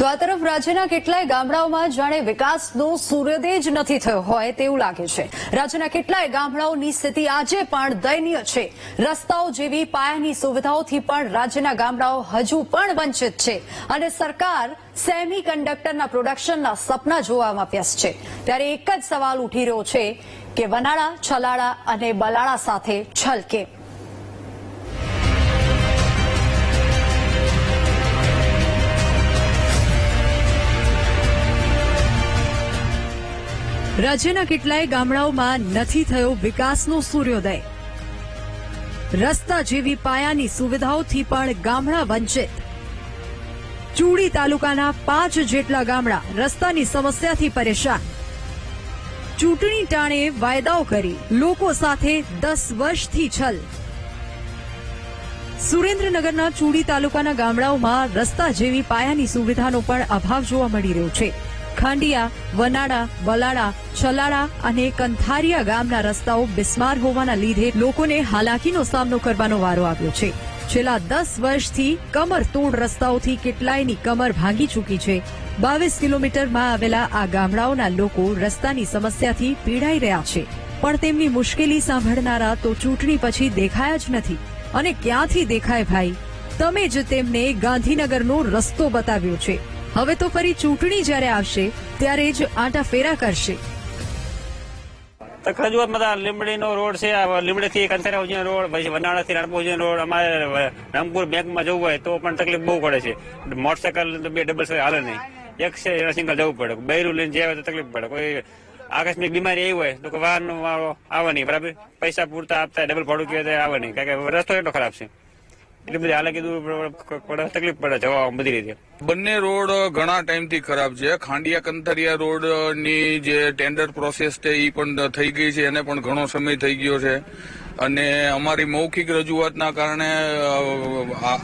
તો આ તરફ રાજ્યના કેટલાય ગામડાઓમાં જાણે વિકાસનો સૂર્યોદય જ નથી થયો હોય તેવું લાગે છે. રાજ્યના કેટલાય ગામડાઓની સ્થિતિ આજે પણ દયનીય છે. રસ્તાઓ જેવી પાયાની સુવિધાઓથી પણ રાજ્યના ગામડાઓ હજુ પણ વંચિત છે અને સરકાર સેમી કંડક્ટરના પ્રોડક્શનના સપના જોવામાં વ્યસ્ત છે. ત્યારે એક જ સવાલ ઉઠી રહ્યો છે કે વનાળા, છલાળા અને બલાળા સાથે છલ રાજ્યના કેટલાય ગામડાઓમાં નથી થયો વિકાસનો સૂર્યોદય. રસ્તા જેવી પાયાની સુવિધાઓથી પણ ગામડા વંચિત. ચૂડી તાલુકાના પાંચ જેટલા ગામડા રસ્તાની સમસ્યાથી પરેશાન. ચૂંટણી ટાણે વાયદાઓ કરી, લોકો સાથે દસ વર્ષથી છલ. સુરેન્દ્રનગરના ચૂડી તાલુકાના ગામડાઓમાં રસ્તા જેવી પાયાની સુવિધાનો પણ અભાવ જોવા મળી રહ્યો છે. ખાંડિયા વનાડા વલાડા છલાડા અને કંથારિયા ગામના રસ્તાઓ બિસ્માર હોવાના લીધે લોકોને હાલાકીનો સામનો કરવાનો વારો આવ્યો છે. છેલ્લા દસ વર્ષથી કમર તોડ રસ્તાઓથી કેટલાયની કમર ભાંગી ચૂકી છે. બાવીસ કિલોમીટરમાં આવેલા આ ગામડાઓના લોકો રસ્તાની સમસ્યાથી પીડાઈ રહ્યા છે. પણ તેમની મુશ્કેલી સાંભળનારા તો ચૂંટણી પછી દેખાયા જ નથી. અને ક્યાંથી દેખાય ભાઈ? તમે જ તેમને ગાંધીનગરનો રસ્તો બતાવ્યો છે. હવે તો ફરી ચૂંટણી જ્યારે આવશે, ત્યારે જ આંટા ફેરા કરશે. તો રજૂઆતમાં તો લીમડીનો રોડ છે લીમડીથી કંથેરા ઉજ્જૈન રોડ, પછી વનાળાથી રાણપુર ઉજ્જૈન રોડ, અમારે રામપુર બેંકમાં જવું હોય તો પણ તકલીફ બહુ પડે છે. મોટરસાયકલ બે ડબલ હાલે નહીં. એક છે એના સિંગલ જવું પડે. બૈરું લઈને જાય તો તકલીફ પડે. કોઈ આકસ્મિક બીમારી આવી હોય તો વાહન વાળો આવે નહીં, બરાબર? પૈસા પૂરતા આપતા ડબલ ભાડું કહેવાય આવે નહીં. કારણ કે રસ્તો એટલો ખરાબ છે. એટલી બધી હાલે કીધું તકલીફ પડે જવા બધી રીતે. બંને રોડ ઘણા ટાઈમથી ખરાબ છે. ખાંડિયા કંથરિયા રોડની જે ટેન્ડર પ્રોસેસ છે એ પણ થઈ ગઈ છે, એને પણ ઘણો સમય થઈ ગયો છે. અને અમારી મૌખિક રજૂઆતના કારણે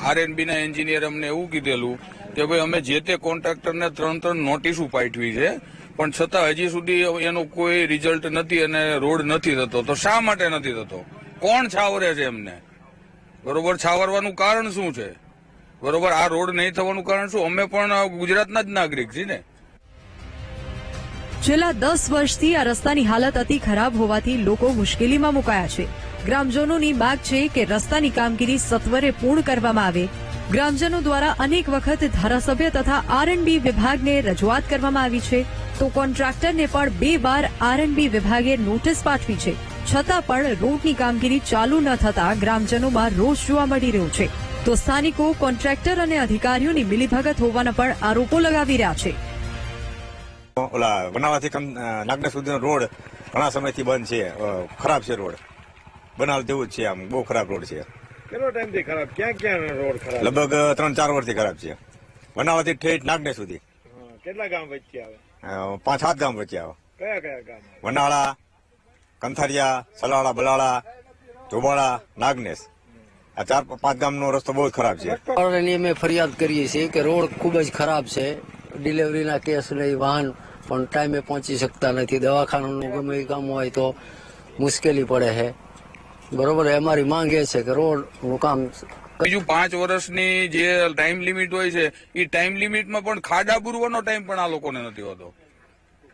આરએનબી ના એન્જિનિયર અમને એવું કીધેલું કે, ભાઈ, અમે જે તે કોન્ટ્રાક્ટરને ત્રણ ત્રણ નોટિસો પાઠવી છે, પણ છતાં હજી સુધી એનું કોઈ રિઝલ્ટ નથી અને રોડ નથી થતો. તો શા માટે નથી થતો? કોણ છાવરે છે એમને? બરોબર છાવરવાનું કારણ શું છે? બરોબર, આ રોડ નહીં થવાનું કારણ શું? અમે પણ ગુજરાતના જ નાગરિક છીએ ને. છેલ્લા દસ વર્ષથી આ રસ્તાની હાલત અતિ ખરાબ હોવાથી લોકો મુશ્કેલીમાં મુકાયા છે. ગ્રામજનોની માગ છે કે રસ્તાની કામગીરી સત્વરે પૂર્ણ કરવામાં આવે. ગ્રામજનો દ્વારા અનેક વખત ધારાસભ્ય તથા આરએનબી વિભાગને રજૂઆત કરવામાં આવી છે. તો કોન્ટ્રાક્ટરને પણ બે વાર આરએનબી વિભાગે નોટિસ પાઠવી છે. છતાં પણ રોડની કામગીરી ચાલુ ન થતા ગ્રામજનોમાં રોષ જોવા મળી રહ્યો છે. તો સ્થાનિકો કોન્ટ્રાક્ટર અને અધિકારીઓની મિલીભગત હોવાના પણ આરોપો લગાવી રહ્યા છે. ઓલા બનાવાથી કમ નાગડા સુધીનો રોડ ઘણા સમયથી બંધ છે. ખરાબ છે રોડ. બનાવ જેવું જ છે આમ બહુ ખરાબ રોડ છે. કેટલો ટાઈમથી ખરાબ? ક્યાં ક્યાં રોડ ખરાબ? લગભગ ત્રણ ચાર વર્ષથી ખરાબ છે. બનાવાથી ઠેઠ નાગને સુધી. કેટલા ગામ વચ્ચે આવે? પાંચ સાત ગામ વચ્ચે આવે. કયા કયા ગામ વનાળા કંથારિયા સલાળા બલાળા ધોબાળા નાગનેશ આ ચાર પાંચ ગામનો રસ્તો બહુ જ ખરાબ છે. અમે ફરિયાદ કરીએ છીએ કે રોડ ખૂબ જ ખરાબ છે. ડિલિવરીના કેસ લઈ વાહન પણ ટાઈમે પહોંચી શકતા નથી. દવાખાનાનું ગમે એ કામ હોય તો મુશ્કેલી પડે છે. બરોબર અમારી માંગ એ છે કે રોડનું કામ બીજું પાંચ વર્ષની જે ટાઈમ લિમિટ હોય છે એ ટાઈમ લિમિટમાં પણ ખાડા પૂરવાનો ટાઈમ પણ આ લોકોને નથી હોતો.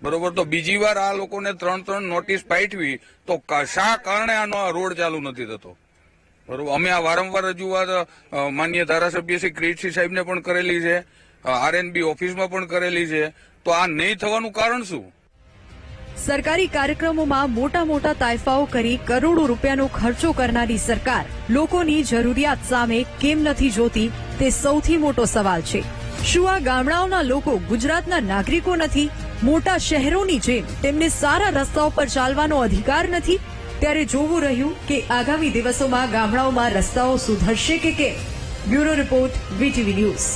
બરોબર? તો બીજી વાર આ લોકોને ત્રણ ત્રણ નોટિસ પાઠવી, તો કશા કારણે આનો રોડ ચાલુ નથી થતો? બરોબર? અમે આ વારંવાર રજૂઆત માન્ય ધારાસભ્ય શ્રી ક્રિટસિંહ સાહેબને પણ કરેલી છે આરએનબી ઓફિસમાં પણ કરેલી છે. તો આ નહીં થવાનું કારણ શું? સરકારી કાર્યક્રમોમાં મોટા મોટા તાયફાઓ કરી કરોડો રૂપિયાનો ખર્ચો કરનારી સરકાર લોકોની જરૂરિયાત સામે કેમ નથી જોતી તે સૌથી મોટો સવાલ છે. શું આ ગામડાઓના લોકો ગુજરાતના નાગરિકો નથી? મોટા શહેરોની જેમ તેમને સારા રસ્તાઓ પર ચાલવાનો અધિકાર નથી, ત્યારે જોવું રહ્યું કે આગામી દિવસોમાં ગામડાઓમાં રસ્તાઓ સુધરશે કે કેમ? Bureau report, VTV news.